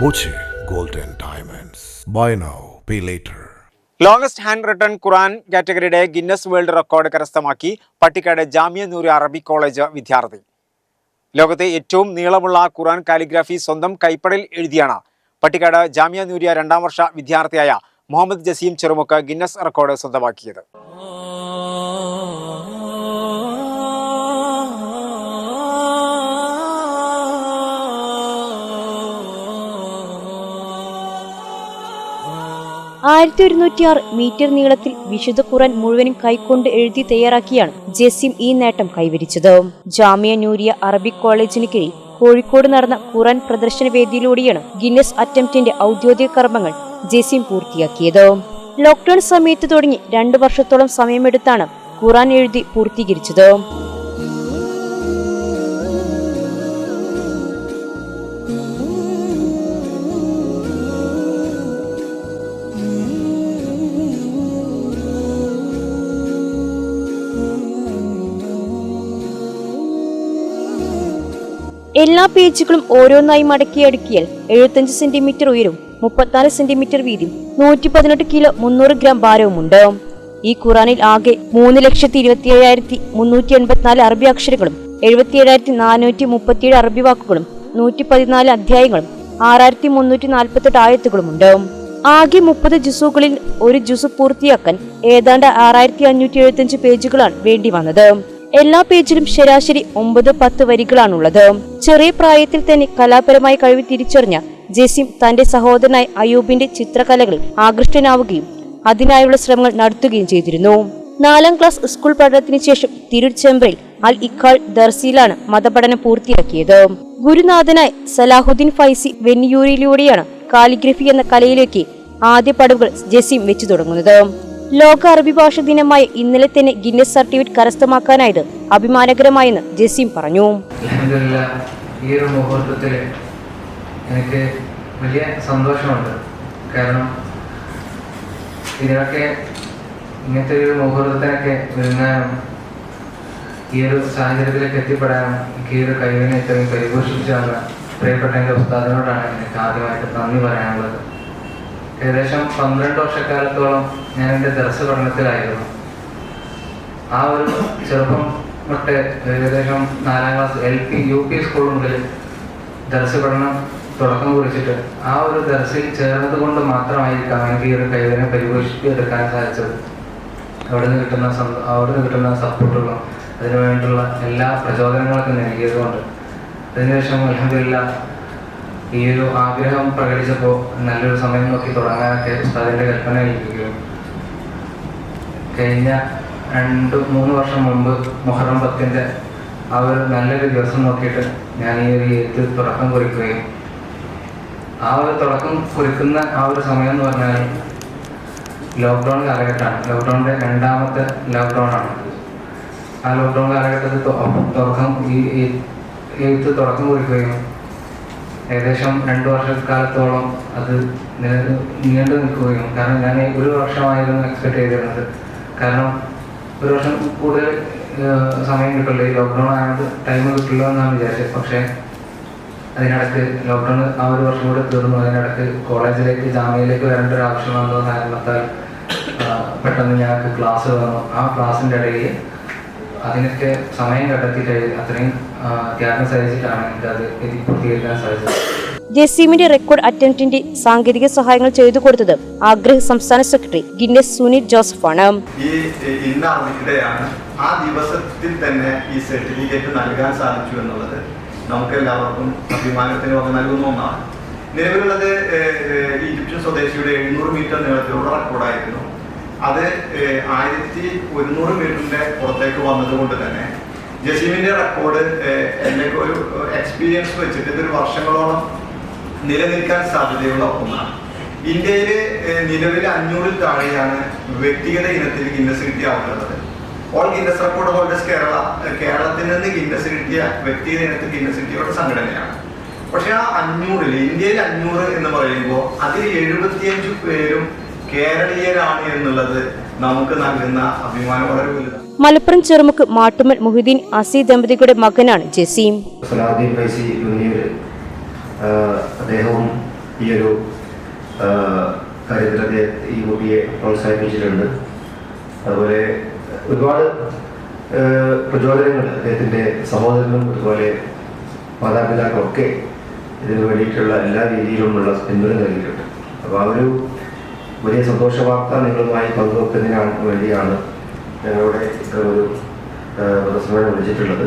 Boche Golden diamonds buy now pay later longest hand written Quran കാറ്റഗറിയുടെ Guinness world record കരസ്ഥമാക്കി പട്ടിക്കാട് ജാമിയ നൂര് അറബി college വിദ്യാർത്ഥി. ലോകത്തെ ഏറ്റവും നീളമുള്ള ഖുറാൻ കാലിഗ്രാഫി സ്വന്തം കൈപ്പടയിൽ എഴുതിയാണ് പട്ടിക്കാട് ജാമിയ നൂരിയ രണ്ടാം വർഷ വിദ്യാർത്ഥിയായ മുഹമ്മദ് ജസീം ചെറുമുക്ക് ഗിന്നസ് റെക്കോർഡ് സ്വന്തമാക്കിയത്. ആയിരത്തി ഒരുന്നൂറ്റി ആറ് മീറ്റർ നീളത്തിൽ വിശുദ്ധ ഖുറാൻ മുഴുവനും കൈക്കൊണ്ട് എഴുതി തയ്യാറാക്കിയാണ് ജസീം ഈ നേട്ടം കൈവരിച്ചത്. ജാമിയ നൂരിയ അറബിക് കോളേജിന് കീഴിൽ കോഴിക്കോട് നടന്ന ഖുറാൻ പ്രദർശന വേദിയിലൂടെയാണ് ഗിന്നസ് അറ്റംപ്റ്റിന്റെ ഔദ്യോഗിക കർമ്മങ്ങൾ ജസീം പൂർത്തിയാക്കിയത്. ലോക്ക്ഡൌൺ സമയത്ത് തുടങ്ങി രണ്ടു വർഷത്തോളം സമയമെടുത്താണ് ഖുറാൻ എഴുതി പൂർത്തീകരിച്ചത്. എല്ലാ പേജുകളും ഓരോന്നായി മടക്കി അടുക്കിയാൽ എഴുപത്തഞ്ച് സെന്റിമീറ്റർ ഉയരും മുപ്പത്തിനാല് സെന്റിമീറ്റർ വീതിയും നൂറ്റി പതിനെട്ട് കിലോ മുന്നൂറ് ഗ്രാം ഭാരവുമുണ്ട്. ഈ ഖുറാനിൽ ആകെ മൂന്ന് ലക്ഷത്തി ഇരുപത്തി ഏഴായിരത്തി മുന്നൂറ്റി എൺപത്തിനാല് അറബി അക്ഷരങ്ങളും എഴുപത്തി ഏഴായിരത്തി നാനൂറ്റി മുപ്പത്തിയേഴ് അറബി വാക്കുകളും നൂറ്റി പതിനാല് അധ്യായങ്ങളും ആറായിരത്തി മുന്നൂറ്റി നാൽപ്പത്തെട്ട് ആയത്തുകളും ഉണ്ടാവും ആകെ മുപ്പത് ജുസുകളിൽ ഒരു ജുസു പൂർത്തിയാക്കാൻ ഏതാണ്ട് ആറായിരത്തി അഞ്ഞൂറ്റി എഴുപത്തിയഞ്ച് പേജുകളാണ് വേണ്ടി വന്നത്. എല്ലാ പേജിലും ശരാശരി ഒമ്പത് പത്ത് വരികളാണുള്ളത്. ചെറിയ പ്രായത്തിൽ തന്നെ കലാപരമായി കഴിവ് തിരിച്ചറിഞ്ഞ ജസീം തന്റെ സഹോദരനായ അയൂബിന്റെ ചിത്രകലകൾ ആകൃഷ്ടനാവുകയും അതിനായുള്ള ശ്രമങ്ങൾ നടത്തുകയും ചെയ്തിരുന്നു. നാലാം ക്ലാസ് സ്കൂൾ പഠനത്തിന് ശേഷം തിരുച്ചെമ്പ്രയിൽ അൽ ഇഖാൾ ദർസിയിലാണ് മതപഠനം പൂർത്തിയാക്കിയത്. ഗുരുനാഥനായ സലാഹുദ്ദീൻ ഫൈസി വെന്നിയൂരിലൂടെയാണ് കാലിഗ്രഫി എന്ന കലയിലേക്ക് ആദ്യ പടവുകൾ ജസീം വെച്ചു തുടങ്ങുന്നത്. ലോക അറബി ഭാഷ ദിനമായ ഇന്നലെ തന്നെ ഗിന്നസ് സർട്ടിഫിക്കറ്റ് കരസ്ഥമാക്കാനായത് അഭിമാനകരമായെന്ന് ജസീം പറഞ്ഞു. ഈ ഒരു മുഹൂർത്തത്തിൽ എനിക്ക് വലിയ സന്തോഷമുണ്ട്. കാരണം ഇതിനൊക്കെ ഇങ്ങനത്തെ ഒരു മുഹൂർത്തത്തിനൊക്കെ ഒരുങ്ങാനും ഈ ഒരു സാഹചര്യത്തിലേക്ക് എത്തിപ്പെടാനും എനിക്ക് ഈ ഒരു കഴിവിനെ ഇത്രയും പരിപോഷിപ്പിച്ചു തന്ന പ്രിയപ്പെട്ട എന്റെ ഉസ്താദിനോടാണ് എനിക്ക് ആദ്യമായിട്ട് നന്ദി പറയാനുള്ളത്. ഏകദേശം പന്ത്രണ്ട് വർഷക്കാലത്തോളം ഞാൻ എന്റെ ദർശ പഠനത്തിലായിരുന്നു. ആ ഒരു ചെറുപ്പം തൊട്ട് ഏകദേശം നാലാം class L P U P school മുതൽ ദർശ പഠനം തുടക്കം കുറിച്ചിട്ട് ആ ഒരു ദർശയിൽ ചേർന്നത് കൊണ്ട് മാത്രമായിരിക്കാം എനിക്ക് ഈ ഒരു കഴിവിനെ പരിപോഷിപ്പിച്ചെടുക്കാൻ സാധിച്ചത്. അവിടെ നിന്ന് കിട്ടുന്ന അവിടെ നിന്ന് കിട്ടുന്ന സപ്പോർട്ടുകളും അതിനു വേണ്ടിയുള്ള എല്ലാ പ്രചോദനങ്ങളൊക്കെ നൽകിയതുകൊണ്ട്. അതിനുശേഷം അലഹമില്ല ഈ ഒരു ആഗ്രഹം പ്രകടിച്ചപ്പോൾ നല്ലൊരു സമയം നോക്കി തുടങ്ങാനൊക്കെ ഉസ്താദിന്റെ കൽപ്പന കഴിക്കുകയും കഴിഞ്ഞ രണ്ട് മൂന്ന് വർഷം മുമ്പ് മുഹറം പത്തിന്റെ ആ ഒരു നല്ലൊരു ദിവസം നോക്കിയിട്ട് ഞാൻ ഈ ഒരു എഴുത്ത് തുടക്കം കുറിക്കുകയും ആ ഒരു തുടക്കം കുറിക്കുന്ന ആ ഒരു സമയം എന്ന് പറഞ്ഞാൽ ലോക്ക്ഡൗൺ കാലഘട്ടമാണ്. ലോക്ക്ഡൗണിന്റെ രണ്ടാമത്തെ ലോക്ക്ഡൗൺ ആണ്. ആ ലോക്ക്ഡൗൺ കാലഘട്ടത്തിൽ തുടക്കം ഈ എഴുത്ത് തുടക്കം കുറിക്കുകയും ഏകദേശം രണ്ട് വർഷക്കാലത്തോളം അത് നീണ്ടു നിൽക്കുകയും കാരണം ഞാൻ ഒരു വർഷമായിരുന്നു എക്സ്പെക്ട് ചെയ്തിരുന്നത്. കാരണം ഒരു വർഷം കൂടുതൽ സമയം കിട്ടുള്ളൂ ഈ ലോക്ക്ഡൗൺ ആയത് ടൈം കിട്ടില്ല എന്നാണ് വിചാരിച്ചത്. പക്ഷേ അതിനിടയ്ക്ക് ലോക്ക്ഡൗൺ ആ ഒരു വർഷം കൂടെ തീർന്നു. അതിനിടയ്ക്ക് കോളേജിലേക്ക് ജാമ്യയിലേക്ക് വരേണ്ട ഒരു ആവശ്യം വന്നു. കാരണത്താൽ പെട്ടെന്ന് ഞങ്ങൾക്ക് ക്ലാസ് വന്നു. ആ ക്ലാസ്സിന്റെ ഇടയിൽ അതിനൊക്കെ സമയം കണ്ടെത്തിയിട്ട് അത്രയും ത്യാഗം സഹിച്ചിട്ടാണ് അത് എനിക്ക് പൂർത്തീകരിക്കാൻ സാധിച്ചത്. ജെസീമിന്റെ റെക്കോർഡ് അറ്റംപ്റ്റിന്റെ സാങ്കേതിക സഹായങ്ങൾ ചെയ്തു കൊടുത്തത് ആഗ്രഹ സംസ്ഥാന സെക്രട്ടറി ഗിന്നസ് സുനിൽ ജോസഫാണ്. ഈ ഇന്ന് ആ ദിവസത്തിൽ തന്നെ ഈ സർട്ടിഫിക്കറ്റ് നൽകാൻ സാധിച്ചു എന്നുള്ളത് നമുക്ക് എല്ലാവർക്കും അഭിമാനത്തിന് വക നൽകുന്ന ഒന്നാണ്. നിലവിലുള്ളത് ഈജിപ്ഷ്യൻ സ്വദേശിയുടെ എഴുന്നൂറ് മീറ്റർ നീളത്തിലുള്ള റെക്കോർഡായിരുന്നു അത് ആയിരത്തി ഒരുന്നൂറ് മീറ്ററിന്റെ പുറത്തേക്ക് വന്നതുകൊണ്ട് തന്നെ ജസീമിന്റെ റെക്കോർഡ് എന്റെ ഒരു എക്സ്പീരിയൻസ് വെച്ചിട്ട് ഇതൊരു വർഷങ്ങളോളം നിലനിൽക്കാൻ സാധ്യതയുള്ള ഒന്നാണ്. ഇന്ത്യയിൽ നിലവിൽ അഞ്ഞൂറിൽ താഴെയാണ് വ്യക്തിഗത ഇനത്തിൽ ഗിന്നസ് കിട്ടിയ ആളുകളുള്ളത് all Guinness record holders Kerala കേരളത്തിൽ നിന്ന് ഗിന്നസ് കിട്ടിയ വ്യക്തിഗത ഇനത്തിൽ ഗിന്നസ് കിട്ടിയ ഒരു സംഘടനയാണ്. പക്ഷെ ആ അഞ്ഞൂറിൽ ഇന്ത്യയിൽ അഞ്ഞൂറ് എന്ന് പറയുമ്പോൾ അതിൽ എഴുപത്തിയഞ്ച് പേരും കേരളീയരാണ് എന്നുള്ളത് നമുക്ക് നൽകുന്ന അഭിമാനം വളരെ വലുതാണ്. മലപ്പുറം ചെറുമുക്ക് മാട്ടുമൽ മുഹിദ്ദീൻ അസി ദമ്പതികളുടെ മകനാണ് ജസീം. സലാഹുദ്ദീൻ ഫൈസി ജൂനിയർ അദ്ദേഹവും ഈ ഒരു കാര്യത്തിൽ ഈ കുട്ടിയെ പ്രോത്സാഹിപ്പിച്ചിട്ടുണ്ട്. അതുപോലെ ഒരുപാട് പ്രചോദനങ്ങൾ അദ്ദേഹത്തിന്റെ സഹോദരനും അതുപോലെ മാതാപിതാക്കളൊക്കെ ഇതിനു വേണ്ടിയിട്ടുള്ള എല്ലാ രീതിയിലുമുള്ള പിന്തുണ നൽകിയിട്ടുണ്ട്. അപ്പോൾ ആ ഒരു വലിയ സന്തോഷവാർത്ത നിങ്ങളുമായി പങ്കുവെക്കുന്നതിനാണ് വേണ്ടിയാണ് ഞങ്ങളുടെ ഒരു പ്രസംഗം വിളിച്ചിട്ടുള്ളത്.